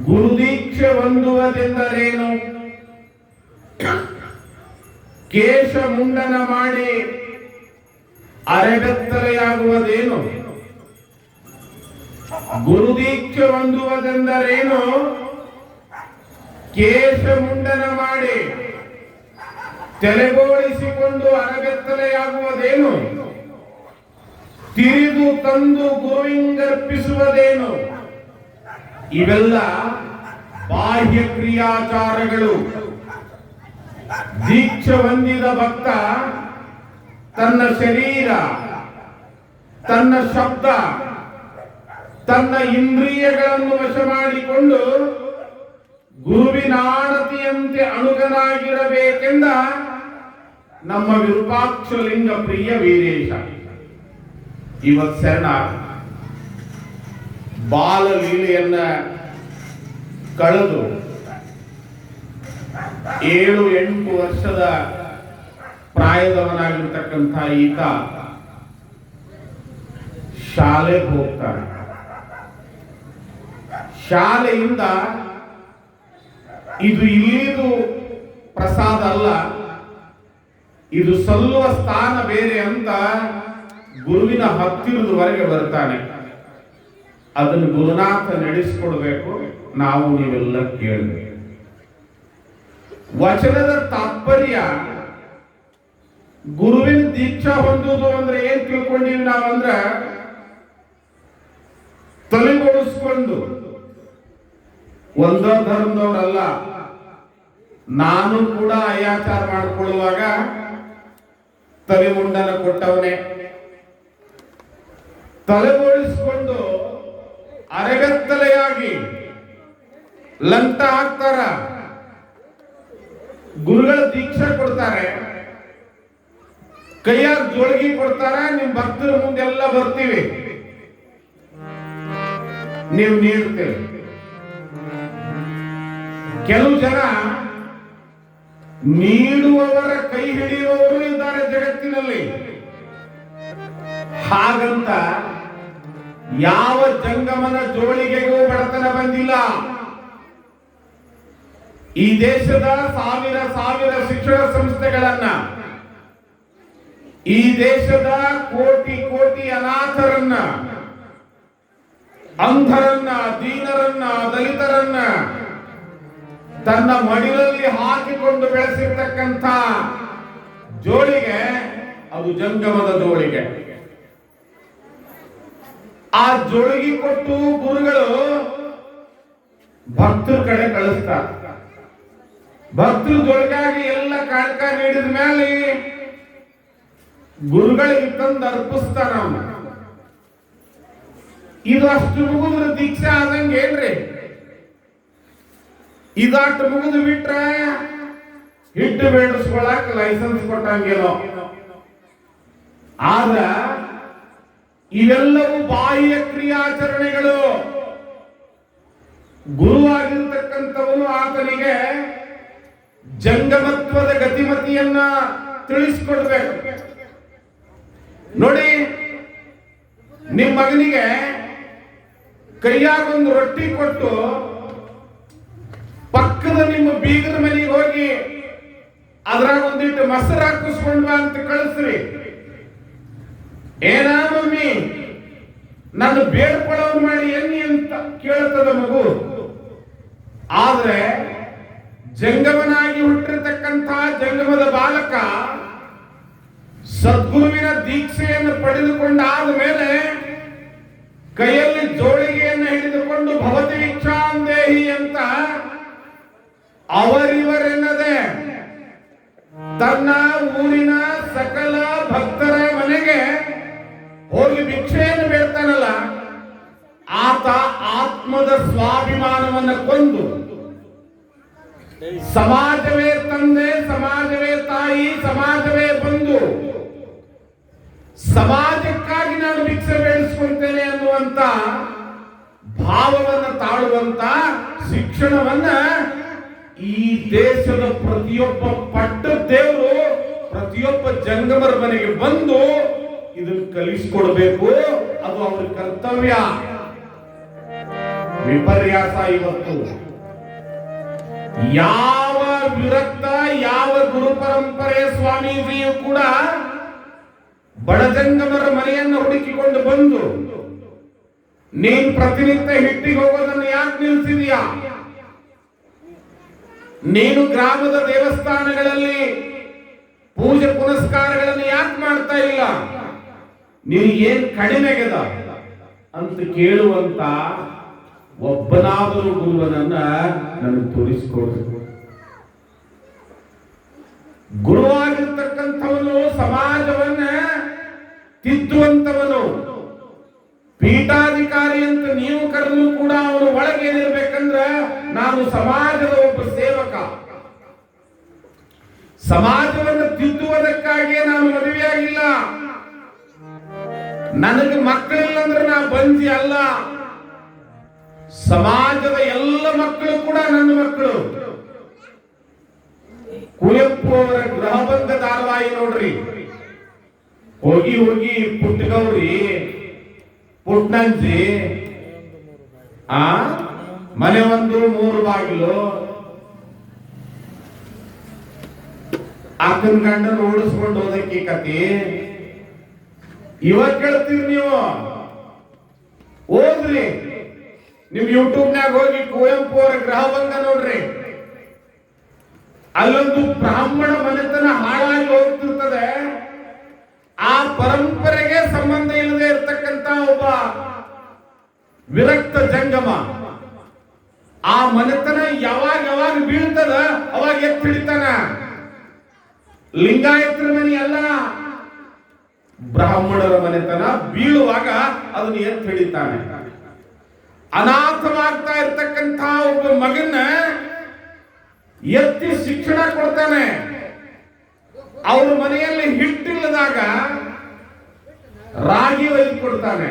ಗುರುದೀಕ್ಷೆ ಹೊಂದುವುದೆಂದರೇನು ಕೇಶ ಮುಂಡನ ಮಾಡಿ ಅರೆಬೆತ್ತಲೆಯಾಗುವುದೇನು? ಗುರುದೀಕ್ಷೆ ಹೊಂದುವುದೆಂದರೇನು ಕೇಶ ಮುಂಡನ ಮಾಡಿ ತೆರೆಗೋಳಿಸಿಕೊಂಡು ಅರಬೆತ್ತಲೆಯಾಗುವುದೇನು? ತಿರಿದು ತಂದು ಗುರುವಿಂಗರ್ಪಿಸುವುದೇನು ಇವೆಲ್ಲ ಬಾಹ್ಯ ಕ್ರಿಯಾಚಾರಗಳು. ದೀಕ್ಷೆ ಹೊಂದಿದ ಭಕ್ತ ತನ್ನ ಶರೀರ, ತನ್ನ ಶಬ್ದ, ತನ್ನ ಇಂದ್ರಿಯಗಳನ್ನು ವಶ ಮಾಡಿಕೊಂಡು ಗುರುವಿನ ಅಣುಗನಾಗಿರಬೇಕೆಂದ ನಮ್ಮ ವಿರೂಪಾಕ್ಷಲಿಂಗ ಪ್ರಿಯ ವೀರೇಶ. ಇವತ್ ಶರಣ ಬಾಲಲೀಲೆಯನ್ನ ಕಳೆದು ಏಳು ಎಂಟು ವರ್ಷದ ಪ್ರಾಯದವನಾಗಿರ್ತಕ್ಕಂಥ ಈತ ಶಾಲೆಗೆ ಹೋಗ್ತಾನೆ. ಶಾಲೆಯಿಂದ ಇದು ಇಲ್ಲಿದು ಪ್ರಸಾದ ಅಲ್ಲ, ಇದು ಸಲ್ಲುವ ಸ್ಥಾನ ಬೇರೆ ಅಂತ ಗುರುವಿನ ಹತ್ತಿರದವರೆಗೆ ಬರ್ತಾನೆ. ಅದನ್ನು ಗುರುನಾಥ ನಡೆಸಿಕೊಡ್ಬೇಕು, ನಾವು ನೀವೆಲ್ಲ ಕೇಳಬೇಕು. ವಚನದ ತಾತ್ಪರ್ಯ, ಗುರುವಿನ ದೀಕ್ಷಾ ಹೊಂದುವುದು ಅಂದ್ರೆ ಏನ್ ತಿಳ್ಕೊಂಡಿವಿ ನಾವಂದ್ರ ತಲೆಗೊಡಿಸ್ಕೊಂಡು ಒಂದೋ ಧರ್ಮದವರಲ್ಲ, ನಾನು ಕೂಡ ಅಯಾಚಾರ ಮಾಡಿಕೊಳ್ಳುವಾಗ ತಲೆ ಮುಂಡನ ಕೊಟ್ಟವನೇ. ತಲೆಬೋಳಿಸಿಕೊಂಡು ಅರೆಗತ್ತಲೆಯಾಗಿ ಲಂಟ ಹಾಕ್ತಾರ ಗುರುಗಳ ದೀಕ್ಷೆ ಕೊಡ್ತಾರೆ. ಕೈಯಾಗ ಜೋಳಗಿ ಕೊಡ್ತಾರ, ನಿಮ್ ಭಕ್ತರ ಮುಂದೆಲ್ಲ ಬರ್ತೀವಿ. ನೀವು ನೀಡ್ತೇವೆ ಕೆಲವು ಜನ ನೀಡುವವರ ಕೈ ಹಿಡಿಯುವವರು ಇದ್ದಾರೆ ಜಗತ್ತಿನಲ್ಲಿ. ಹಾಗಂತ ಯಾವ ಜಂಗಮನ ಜೋಳಿಗೆಗೂ ಬಡತನ ಬಂದಿಲ್ಲ. ಈ ದೇಶದ ಸಾವಿರ ಸಾವಿರ ಶಿಕ್ಷಣ ಸಂಸ್ಥೆಗಳನ್ನ, ಈ ದೇಶದ ಕೋಟಿ ಕೋಟಿ ಅನಾಥರನ್ನ, ಅಂಧರನ್ನ, ದೀನರನ್ನ, ದಲಿತರನ್ನ ತನ್ನ ಮಡಿಲಲ್ಲಿ ಹಾಕಿಕೊಂಡು ಬೆಳೆಸಿರ್ತಕ್ಕಂಥ ಜೋಳಿಗೆ ಅದು ಜಂಗಮದ ಜೋಳಿಗೆ. ಆ ಜೋಳಿಗೆ ಕೊಟ್ಟು ಗುರುಗಳು ಭಕ್ತರ ಕಡೆ ಕಳಿಸ್ತಾರ ಭಕ್ತರು ಜೋಳಿಗಾಗಿ ಎಲ್ಲ ಕಾಣಕ ನೀಡಿದ ಮೇಲೆ ಗುರುಗಳಿಗೆ ತಂದು ಅರ್ಪಿಸ್ತಾರ ಅವ್ನ. ಇದು ಅಷ್ಟು ಮುಗಿದ್ರೆ ದೀಕ್ಷೆ ಆದಂಗೆ ಏನ್ರಿ? ಇದಾಟ್ಟು ಮುಗಿದು ಬಿಟ್ರ ಹಿಟ್ಟು ಬೇಡಿಸ್ಕೊಳಕ್ ಲೈಸೆನ್ಸ್ ಕೊಟ್ಟಂಗೇನೋ. ಆದ್ರ ಇವೆಲ್ಲವೂ ಬಾಹ್ಯ ಕ್ರಿಯಾಚರಣೆಗಳು. ಗುರುವಾಗಿರ್ತಕ್ಕಂಥವನು ಆತನಿಗೆ ಜಂಗಮತ್ವದ ಗತಿಮತಿಯನ್ನ ತಿಳಿಸ್ಕೊಡ್ಬೇಕು. ನೋಡಿ ನಿಮ್ಮ ಮಗನಿಗೆ ಕೈಯಾಗೊಂದು ರೊಟ್ಟಿ ಕೊಟ್ಟು ಪಕ್ಕದ ನಿಮ್ಮ ಬೀಗದ ಮನೆಗೆ ಹೋಗಿ ಅದ್ರಾಗ ಒಂದಿಟ್ಟು ಮೊಸರು ಹಾಕಿಸ್ಕೊಂಡ್ವಾ ಅಂತ ಕಳಿಸ್ರಿ. ಏನಾ ನಾನು ಬೇಡ್ಕೊಳ್ಳೋನ್ ಮಾಡಿ ಎನ್ನಿ ಅಂತ ಕೇಳ್ತದ ಮಗು. ಆದ್ರೆ ಜಂಗಮನಾಗಿ ಹುಟ್ಟಿರ್ತಕ್ಕಂತಹ ಜಂಗಮದ ಬಾಲಕ ಸದ್ಗುರುವಿನ ದೀಕ್ಷೆಯನ್ನು ಪಡೆದುಕೊಂಡಾದ ಮೇಲೆ ಕೈಯಲ್ಲಿ ಜೋಳಿಗೆಯನ್ನು ಹಿಡಿದುಕೊಂಡು ಭವತಿ ವಿಕ್ಷಾಂದೇಹಿ ಅಂತ ಅವರಿವರೆನ್ನದೆ ತನ್ನ ಊರಿನ ಸಕಲ ಭಕ್ತರ ಸ್ವಾಭಿಮಾನವನ್ನು ಕೊಂದು ಸಮಾಜವೇ ತಂದೆ, ಸಮಾಜವೇ ತಾಯಿ, ಸಮಾಜವೇ ಬಂಧು, ಸಮಾಜಕ್ಕಾಗಿ ನಾನು ಭಿಕ್ಷೆ ಬೆಳೆಸ್ಕೊಳ್ತೇನೆ ಅನ್ನುವಂತ ಭಾವವನ್ನು ತಾಳುವಂತ ಶಿಕ್ಷಣವನ್ನ ಈ ದೇಶದ ಪ್ರತಿಯೊಬ್ಬ ಪಟ್ಟ ದೇವರು, ಪ್ರತಿಯೊಬ್ಬ ಜಂಗಮರ ಮನೆಗೆ ಬಂದು ಇದನ್ನು ಕಲಿಸ್ಕೊಡ್ಬೇಕು. ಅದು ಅವ್ರ ಕರ್ತವ್ಯ. ವಿಪರ್ಯಾಸ ಇವತ್ತು. ಯಾವ ವಿರಕ್ತ, ಯಾವ ಗುರು ಪರಂಪರೆ ಸ್ವಾಮೀಜಿಯು ಕೂಡ ಬಡಜಂಗಮರ ಮನೆಯನ್ನು ಹುಡುಕಿಕೊಂಡು ಬಂದು ನೀನ್ ಪ್ರತಿನಿತ್ಯ ಹಿಟ್ಟಿಗೆ ಹೋಗೋದನ್ನು ಯಾಕೆ ನಿಲ್ಸಿದೀಯಾ? ನೀನು ಗ್ರಾಮದ ದೇವಸ್ಥಾನಗಳಲ್ಲಿ ಪೂಜೆ ಪುನಸ್ಕಾರಗಳನ್ನು ಯಾಕೆ ಮಾಡ್ತಾ ಇಲ್ಲ? ನೀನು ಏನ್ ಕಡಿಮೆಗೆದ ಅಂತ ಕೇಳುವಂತ ಒಬ್ಬನಾದರೂ ಗುರುವನನ್ನ ನನಗೆ ತೋರಿಸಿಕೊಡ್ರಿ ಗುರುವಾಗಿರ್ತಕ್ಕಂಥವನು ಸಮಾಜವನ್ನ ತಿದ್ದುವಂತವನು ಪೀಠಾಧಿಕಾರಿ ಅಂತ ನೀವು ಕೂಡ ಅವನು ಒಳಗೆ ಏನಿರ್ಬೇಕಂದ್ರ ನಾನು ಸಮಾಜದ ಒಬ್ಬ ಸೇವಕ. ಸಮಾಜವನ್ನು ತಿದ್ದುವುದಕ್ಕಾಗಿ ನಾನು ಮದುವೆಯಾಗಿಲ್ಲ. ನನಗೆ ಮಕ್ಕಳಿಲ್ಲ ಅಂದ್ರೆ ನಾ ಬಂಜಿ ಅಲ್ಲ. ಸಮಾಜದ ಎಲ್ಲ ಮಕ್ಕಳು ಕೂಡ ನನ್ನ ಮಕ್ಕಳು. ಕುವೆಂಪು ಅವರ ಗೃಹಬಂಧ ಧಾರಾವಾಹಿ ನೋಡ್ರಿ. ಹೋಗಿ ಹೋಗಿ ಪುಟ್ಟಗೌರಿ, ಪುಟ್ಟಂಜಿ, ಆ, ಮನೆ ಒಂದು, ಮೂರು ಬಾಗಿಲು. ಅಕ್ಕನ ಗಂಡನ ಓಡಿಸ್ಕೊಂಡು ಹೋದಕ್ಕೆ ಕತಿ. ಇವಾಗ ಕೇಳ್ತೀರಿ ನೀವು? ಓದ್ರಿ ನಿಮ್ ಯೂಟ್ಯೂಬ್ನಾಗ ಹೋಗಿ ಕುವೆಂಪು ಅವರ ಬಂದ ನೋಡ್ರಿ. ಅಲ್ಲೊಂದು ಬ್ರಾಹ್ಮಣ ಮನೆತನ ಹಾಳಾಗಿ ಹೋಗ್ತಿರ್ತದೆ. ಆ ಪರಂಪರೆಗೆ ಸಂಬಂಧ ಇಲ್ಲದೆ ಇರತಕ್ಕಂತ ಒಬ್ಬ ವಿರಕ್ತ ಜಂಗಮ. ಆ ಮನೆತನ ಯಾವಾಗ ಯಾವಾಗ ಬೀಳ್ತದ ಅವಾಗ ಎತ್ತು ಹಿಡಿತಾನ? ಲಿಂಗಾಯತರ ಮನೆ ಅಲ್ಲ. ಬ್ರಾಹ್ಮಣರ ಮನೆತನ ಬೀಳುವಾಗ ಅದನ್ನು ಎತ್ತು ಹಿಡಿತಾನೆ. ಅನಾಥವಾಗ್ತಾ ಇರ್ತಕ್ಕಂಥ ಒಬ್ಬ ಮಗನ್ನ ಎತ್ತಿ ಶಿಕ್ಷಣ ಕೊಡ್ತಾನೆ. ಅವನ ಮನೆಯಲ್ಲಿ ಹಿಟ್ಟಿಲ್ಲದಾಗ ರಾಗಿ ಒಯ್ದು ಕೊಡ್ತಾನೆ.